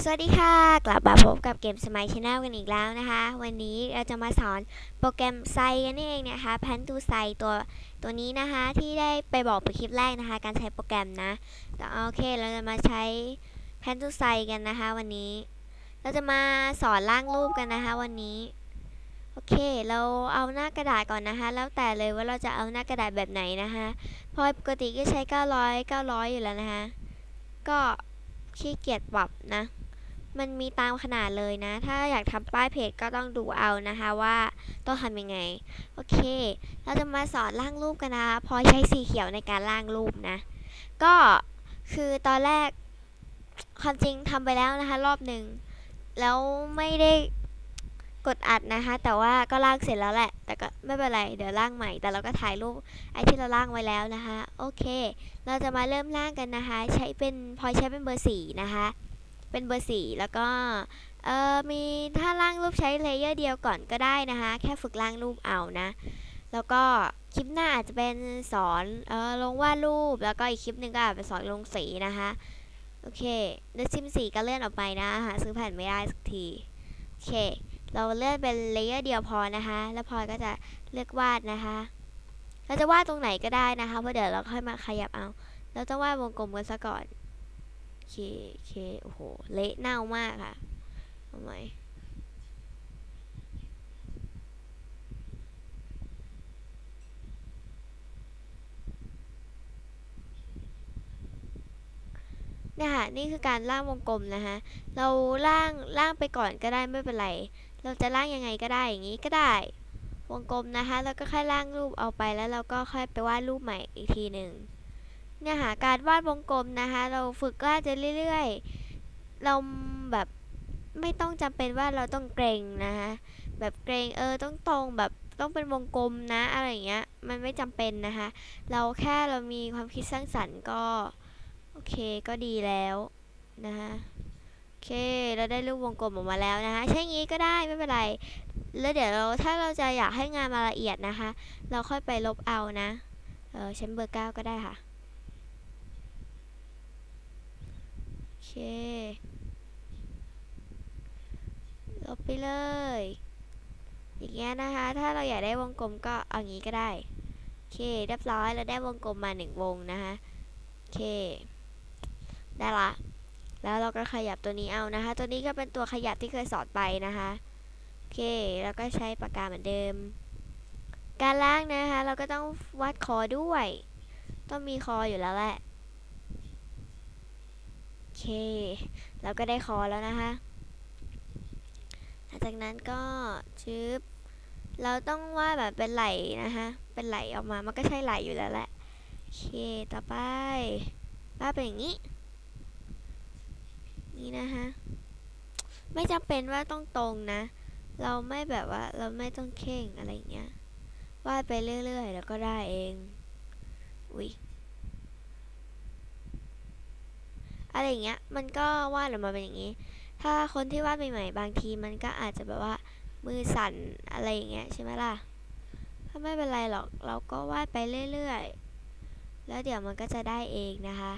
สวัสดีค่ะ กลับมาพบกับเกมสมัยช n แนลกันอีกแล้วนะคะ วันนี้เราจะมาสอนโปรแกรมไซกันเองนะคะแพนทูไซตัวตัวนี้นะคะที่ได้ไปบอกไปคลิปแรกนะคะ การใช้โปรแกรมนะแต่โอเคเราจะมาใช้แพนทูไซกันนะคะวันนี้ เราจะมาสอนร่างรูปกันนะคะวันนี้โอเค เราเอาหน้ากระดาษก่อนนะคะ แล้วแต่เลยว่าเราจะเอาหน้ากระดาษแบบไหนนะคะเพราะปกติก็ใช้ 900 900 อยู่แล้วนะคะ ก็ขี้เกียจปรับนะ มันมีตามขนาดเลยนะ ถ้าอยากทำป้ายเพจก็ต้องดูเอานะคะว่าต้องทำยังไง โอเค เราจะมาสอนร่างรูปกันนะพอใช้สีเขียวในการร่างรูปนะ ก็คือตอนแรกความจริงทำไปแล้วนะคะ รอบหนึ่งแล้วไม่ได้กดอัดนะคะ แต่ว่าก็ร่างเสร็จแล้วแหละ แต่ก็ไม่เป็นไร เดี๋ยวร่างใหม่ แต่เราก็ถ่ายรูปไอ้ที่เราร่างไว้แล้วนะคะ โอเค เราจะมาเริ่มร่างกันนะคะ ใช้เป็นพอใช้เป็นเบอร์สี่นะคะ เป็นเบอร์สี่แล้วก็เออมีถ้าร่างรูปใช้เลเยอร์เดียวก่อนก็ได้นะคะ แค่ฝึกร่างรูปเอานะ แล้วก็คลิปหน้าอาจจะเป็นสอนเออลงวาดรูปแล้วก็อีกคลิปหนึ่งก็อาจเป็นสอนลงสีนะคะโอเคเลือกซิมสีก็เลื่อนออกไปนะหาซื้อแผ่นไม่ได้สักทีโอเค เราเลื่อนเป็นเลเยอร์เดียวพอนะคะ แล้วพลอยก็จะเลือกวาดนะคะ เราจะวาดตรงไหนก็ได้นะคะเพราะเดี๋ยวเราค่อยมาขยับเอา เราต้องวาดวงกลมกันซะก่อน เคเคโอ้โห เละเน่ามากค่ะทำไมเนี่ยค่ะนี่คือการร่างวงกลมนะคะเราร่างร่างไปก่อนก็ได้ไม่เป็นไร เราจะร่างยังไงก็ได้อย่างนี้ก็ได้ วงกลมนะคะ แล้วก็ค่อยร่างรูปเอาไปแล้วเราก็ค่อยไปวาดรูปใหม่อีกทีหนึ่ง เนี่ยค่ะการวาดวงกลมนะคะ เราฝึกวาดจะเรื่อยๆ เราแบบไม่ต้องจำเป็นว่าเราต้องเกรงนะคะแบบเกรงเออต้องตรงแบบต้องเป็นวงกลมนะอะไรอย่างเงี้ยมันไม่จำเป็นนะคะ เราแค่เรามีความคิดสร้างสรรค์ก็โอเคก็ดีแล้วนะคะโอเคเราได้รูปวงกลมออกมาแล้วนะคะใช้งี้ก็ได้ไม่เป็นไรแล้วเดี๋ยวเราถ้าเราจะอยากให้งานมาละเอียดนะคะ เราค่อยไปลบเอานะเออใช้เบอร์เก้าก็ได้ค่ะ โอ เคลบไปเลย อย่างเงี้ยนะคะ ถ้าเราอยากได้วงกลมก็เอางี้ก็ได้ โอเค เรียบร้อย เราได้วงกลมมาหนึ่งวงนะคะ โอเค ได้ละ แล้วเราก็ขยับตัวนี้เอานะคะ ตัวนี้ก็เป็นตัวขยับที่เคยสอนไปนะคะ โอเค แล้วก็ใช้ปากกาเหมือนเดิม การล่างนะคะ เราก็ต้องวาดคอด้วย ต้องมีคออยู่แล้วแหละ เค เราก็ได้คอแล้วนะคะ หลังจากนั้นก็ชึบเราต้องวาดแบบเป็นไหลนะคะ เป็นไหลออกมา มันก็ใช่ไหลอยู่แล้วแหละ โอเค ต่อไปวาดเป็นอย่างนี้ นี่นะคะ ไม่จำเป็นว่าต้องตรงนะ เราไม่แบบว่าเราไม่ต้องเข่งอะไรอย่างเงี้ย วาดไปเรื่อยๆ แล้วก็ได้เอง อุ้ย อะไรอย่างเงี้ย มันก็วาดออกมาเป็นอย่างนี้ ถ้าคนที่วาดใหม่ๆบางทีมันก็อาจจะแบบว่ามือสั่นอะไรอย่างเงี้ยใช่ไหมล่ะถ้าไม่เป็นไรหรอกเราก็วาดไปเรื่อยๆ แล้วเดี๋ยวมันก็จะได้เองนะคะ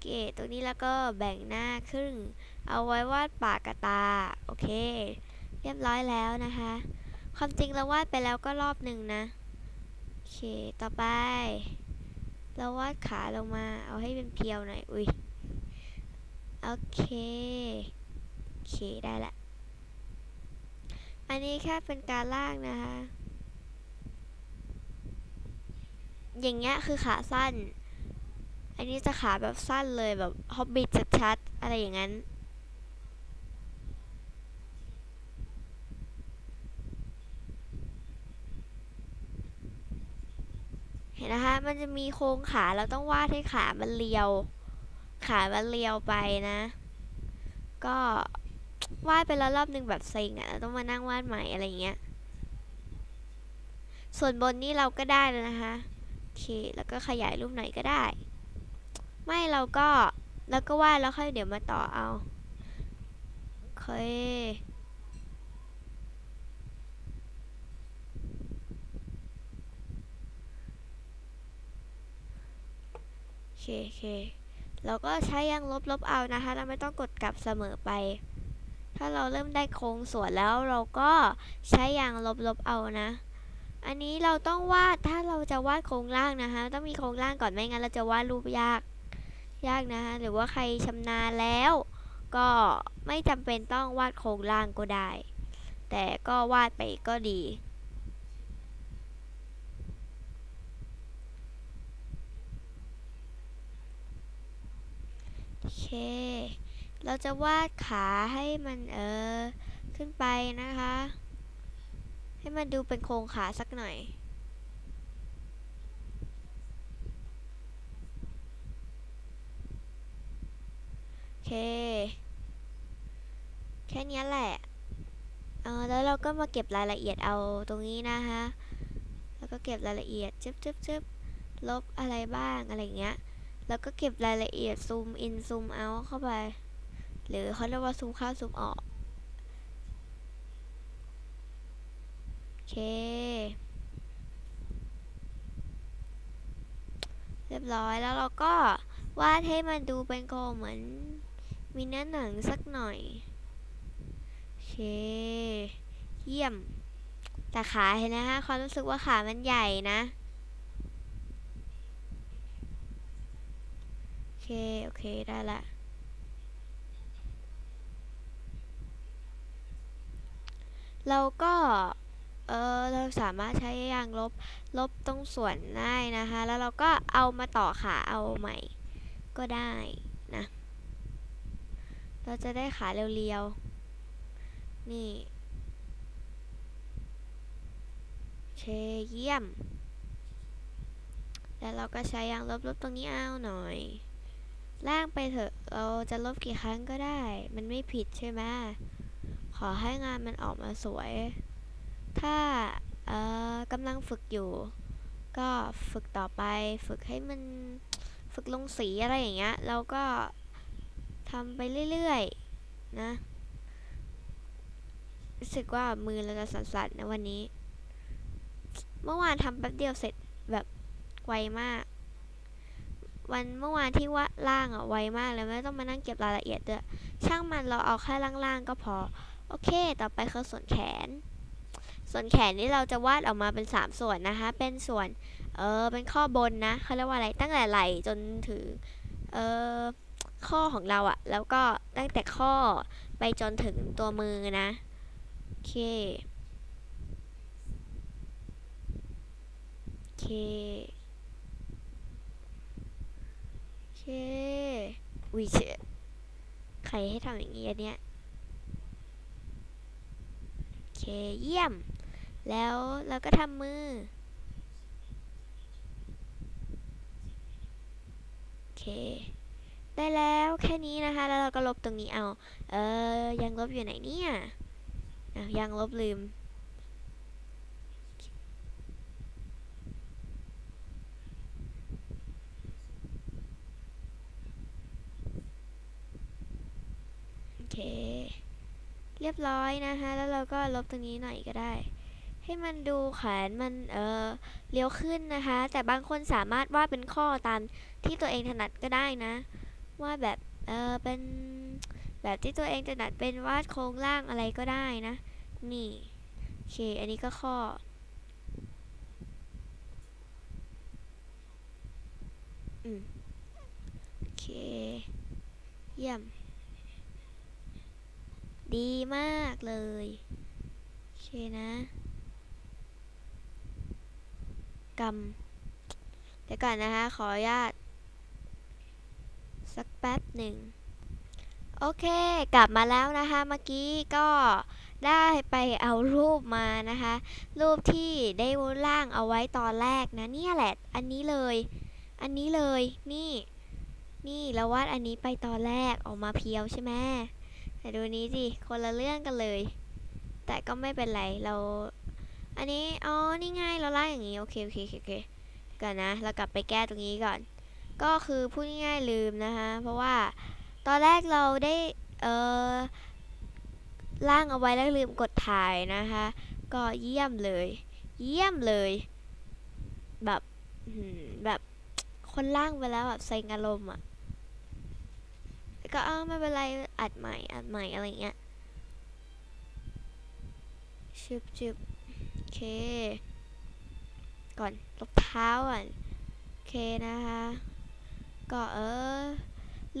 เกตตรงนี้แล้วก็แบ่งหน้าครึ่ง เอาไว้วาดปากกระตา โอเค เรียบร้อยแล้วนะคะ ความจริงเราวาดไปแล้วก็รอบหนึ่งนะโอเค ต่อไป เราวาดขาลงมา เอาให้เป็นเพียวหน่อย อุ้ย โอเค โอเค ได้ละ อันนี้แค่เป็นการลากนะคะ อย่างเงี้ยคือขาสั้น อันนี้จะขาแบบสั้นเลยแบบฮอบบิทชัดๆ อะไรอย่างนั้นเห็นนะคะ มันจะมีโครงขา เราต้องวาดให้ขามันเรียว ขามันเรียวไปนะ ก็วาดไปแล้วรอบหนึ่งแบบเซ็งอะ่ะต้องมานั่งวาดใหม่อะไรเงี้ย ส่วนบนนี่เราก็ได้แล้วนะคะโอเคแล้วก็ขยายรูปหน่อยก็ได้ ไม่เราก็แล้วก็วาดแล้วค่อยเดี๋ยวมาต่อเอาเคโอเคโอเค เราก็ใช้ยางลบลบเอานะคะ เราไม่ต้องกดกลับเสมอไป ถ้าเราเริ่มได้โครงสวนแล้วเราก็ใช้ยางลบลบเอานะ อันนี้เราต้องวาดถ้าเราจะวาดโครงล่างนะคะ ต้องมีโครงล่างก่อนไม่งั้นเราจะวาดรูปยากยากนะคะ หรือว่าใครชำนาญแล้ว ก็ไม่จำเป็นต้องวาดโครงล่างก็ได้ แต่ก็วาดไปก็ดี เค เราจะวาดขาให้มันเออ ขึ้นไปนะคะ ให้มันดูเป็นโครงขาสักหน่อยโอเคแค่นี้แหละ เออแล้วเราก็มาเก็บรายละเอียดเอาตรงนี้นะคะ แล้วก็เก็บรายละเอียดจึ๊บจึ๊บจึ๊บลบอะไรบ้างอะไรเงี้ย แล้วก็เก็บรายละเอียดซูมอินซูมเอาเข้าไป หรือเขาเรียกว่าซูมเข้าซูมออกโอเค เรียบร้อยแล้วเราก็วาดให้มันดูเป็นโคเหมือน มีเนื้อหนังสักหน่อยโอเค เยี่ยม แต่ขาเห็นนะคะความรู้สึกว่าขามันใหญ่นะ โอ เค โอเค ได้ละ เราก็ เออเราสามารถใช้ยางลบ ลบตรงส่วนได้นะคะ แล้วเราก็เอามาต่อขาเอาใหม่ ก็ได้นะ เราจะได้ขาเรียวๆ นี่ โอเค เยี่ยมแล้วเราก็ใช้ยางลบลบตรงนี้เอาหน่อย ล่างไปเถอะ เราจะลบกี่ครั้งก็ได้ มันไม่ผิดใช่ไหม ขอให้งานมันออกมาสวย ถ้าเอ่อกำลังฝึกอยู่ ก็ฝึกต่อไป ฝึกให้มันฝึกลงสีอะไรอย่างเงี้ยแล้วก็ทำไปเรื่อยๆ นะรู้สึกว่ามือเราจะสั่นๆนะวันนี้ เมื่อวานทำแป๊บเดียวเสร็จแบบไวมาก วันเมื่อวานที่ว่าล่างอะไวมากเลยไม่ต้องมานั่งเก็บรายละเอียดด้วยช่างมันเราเอาแค่ล่างๆก็พอ โอเค ต่อไปคือส่วนแขน ส่วนแขนนี่เราจะวาดออกมาเป็น 3 ส่วนนะคะ เป็นส่วน เออเป็นข้อบนนะเขาเรียกว่าอะไรตั้งแต่ไหล่จนถึงเออข้อของเราอะแล้วก็ตั้งแต่ข้อไปจนถึงตัวมือนะโอเคโอเค โอเควิเชใครให้ทำอย่างนี้อันเนี้ยโอเคเยี่ยม แล้วเราก็ทำมือโอเค ได้แล้วแค่นี้นะคะ แล้วเราก็ลบตรงนี้เอา เออยังลบอยู่ไหนเนี่ยยังลบลืม เคเรียบร้อยนะคะแล้วเราก็ลบตรงนี้หน่อยก็ได้ ให้มันดูแขนมันเออเลี้ยวขึ้นนะคะ แต่บางคนสามารถวาดเป็นข้อตามที่ตัวเองถนัดก็ได้นะวาดแบบเออเป็นแบบที่ตัวเองถนัดเป็นวาดโครงล่างอะไรก็ได้นะ นี่โอเคอันนี้ก็ข้ออืมโอเค เยี่ยม ดีมากเลย โอเคนะกำเดี๋ยวก่อนนะคะ ขออนุญาต สักแป๊บหนึ่ง โอเค กลับมาแล้วนะคะ เมื่อกี้ก็ได้ไปเอารูปมานะคะ รูปที่ได้ล่างเอาไว้ตอนแรกนะเนี่ยแหละ อันนี้เลย อันนี้เลย นี่ นี่เราวาดอันนี้ไปตอนแรกออกมาเพียวใช่ไหม แต่ดูนี้สิคนละเรื่องกันเลย แต่ก็ไม่เป็นไรเรา อันนี้อ๋อนี่ไงเราล่างอย่างนี้โอเคโอเคโอเคโอเคก่อนนะ เรากลับไปแก้ตรงนี้ก่อน ก็คือพูดง่ายๆลืมนะคะเพราะว่าตอนแรกเราได้เออล่างเอาไว้แล้วลืมกดถ่ายนะคะ ก็เยี่ยมเลย เยี่ยมเลย แบบแบบคนล่างไปแล้วแบบเซ็งอารมณ์อะ ก็เอ้าไม่เป็นไรอัดใหม่อัดใหม่อะไรเงี้ยชึบชึบโอเค ก่อนรองเท้าอะโอเคนะคะ ก็เออ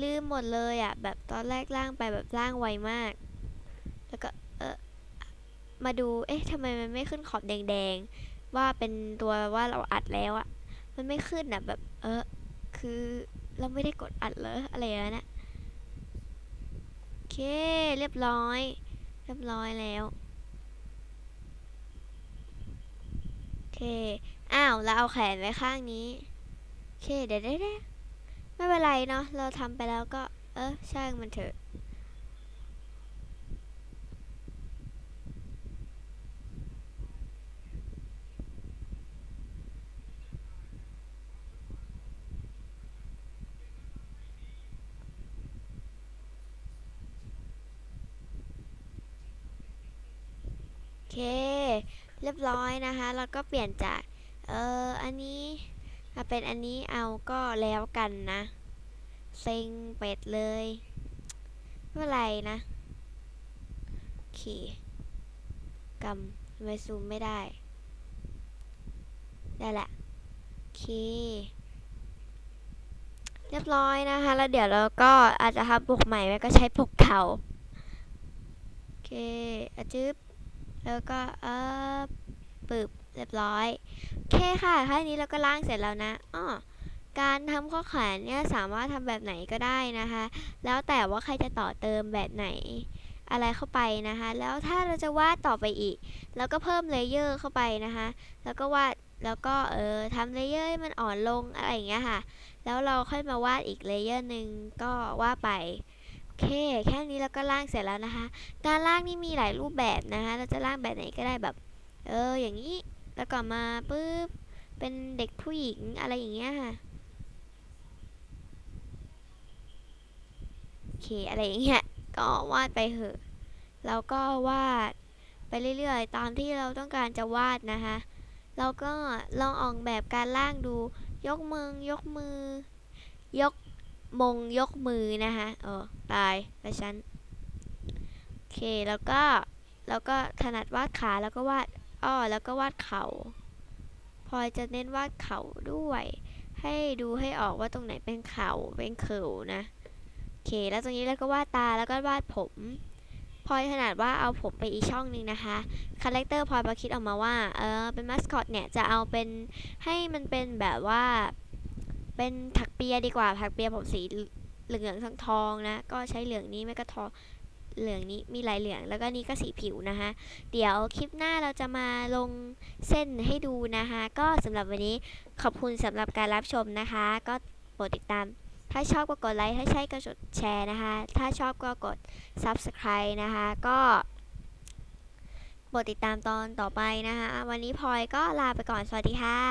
ลืมหมดเลยอะ แบบตอนแรกล่างไปแบบล่างไวมาก แล้วก็เออมาดูเอ๊ะทำไมมันไม่ขึ้นขอบแดงๆ ว่าเป็นตัวว่าเราอัดแล้วอะ มันไม่ขึ้นอะแบบเออคือเราไม่ได้กดอัดเลยอะไรอย่างนั้นอะ เค เรียบร้อย เรียบร้อยแล้ว โอเค อ้าว เราเอาแขนไว้ข้างนี้ โอเค เดี๋ยวได้ได้ไม่เป็นไรเนาะ เราทำไปแล้วก็ เออช่างมันเถอะ เคเรียบร้อยนะคะแล้วก็เปลี่ยนจาก เอออันนี้มาเป็นอันนี้เอาก็แล้วกันนะเซ็งเป็ดเลยไม่เป็นไรนะ โอเคกำไมซูมไม่ได้ ได้แหละ โอเค เรียบร้อยนะคะ แล้วเดี๋ยวเราก็อาจจะทำปกใหม่แล้ก็ใช้ปกเก่า โอเคอจึ๊บ แล้วก็เออปึบเรียบร้อยโอเคค่ะแค่นี้เราก็ล่างเสร็จแล้วนะอ้อการทำข้อแขวนเนี่ยสามารถทำแบบไหนก็ได้นะคะ แล้วแต่ว่าใครจะต่อเติมแบบไหนอะไรเข้าไปนะคะ แล้วถ้าเราจะวาดต่อไปอีก แล้วก็เพิ่มเลเยอร์เข้าไปนะคะ แล้วก็วาด แล้วก็เออทำเลเยอร์ให้มันอ่อนลงอะไรอย่างเงี้ยค่ะ แล้วเราค่อยมาวาดอีกเลเยอร์หนึ่งก็ว่าไป เค แค่นี้เราก็ล่างเสร็จแล้วนะคะ การล่างนี่มีหลายรูปแบบนะคะ เราจะล่างแบบไหนก็ได้แบบ เออ อย่างนี้ แล้วก็มาปุ๊บ เป็นเด็กผู้หญิงอะไรอย่างเงี้ยค่ะ โอเค อะไรอย่างเงี้ย ก็วาดไปเถอะเราก็วาดไปเรื่อยๆ ตามที่เราต้องการจะวาดนะคะ เราก็ลองออกแบบการล่างดู ยกมือยกมือยก มงยกมือนะคะเออตายไปฉันโอเคแล้วก็แล้วก็ถนัดวาดขาแล้วก็วาดอ้อแล้วก็วาดเขา่าพลอยจะเน้นวาดเข่าด้วย ให้ดูให้ออกว่าตรงไหนเป็นเข่าเป็นเข่านะโอเค แล้วตรงนี้แล้วก็วาดตาแล้วก็วาดผมพลอยถนัดว่าเอาผมไปอีกช่องหนึงนะคะคาแรคเตอร์พลอยมาคิดออกมาว่าเออเป็นมัสคอตเนี่ยจะเอาเป็นให้มันเป็นแบบว่าเป็นถัก เปียดีกว่าถักเปียผมสีเหลืองทองทองนะ ก็ใช้เหลืองนี้ไม่ก็ทองเหลืองนี้มีลายเหลืองแล้วก็นี่ก็สีผิวนะคะเดี๋ยวคลิปหน้าเราจะมาลงเส้นให้ดูนะคะก็สำหรับวันนี้ขอบคุณสำหรับการรับชมนะคะ ก็โปรดติดตาม ถ้าชอบก็กดไลค์ถ้าใช่ก็กดแชร์นะคะ ถ้าชอบก็กด subscribe นะคะก็โปรดติดตามตอนต่อไปนะคะ วันนี้พลอยก็ลาไปก่อนสวัสดีค่ะ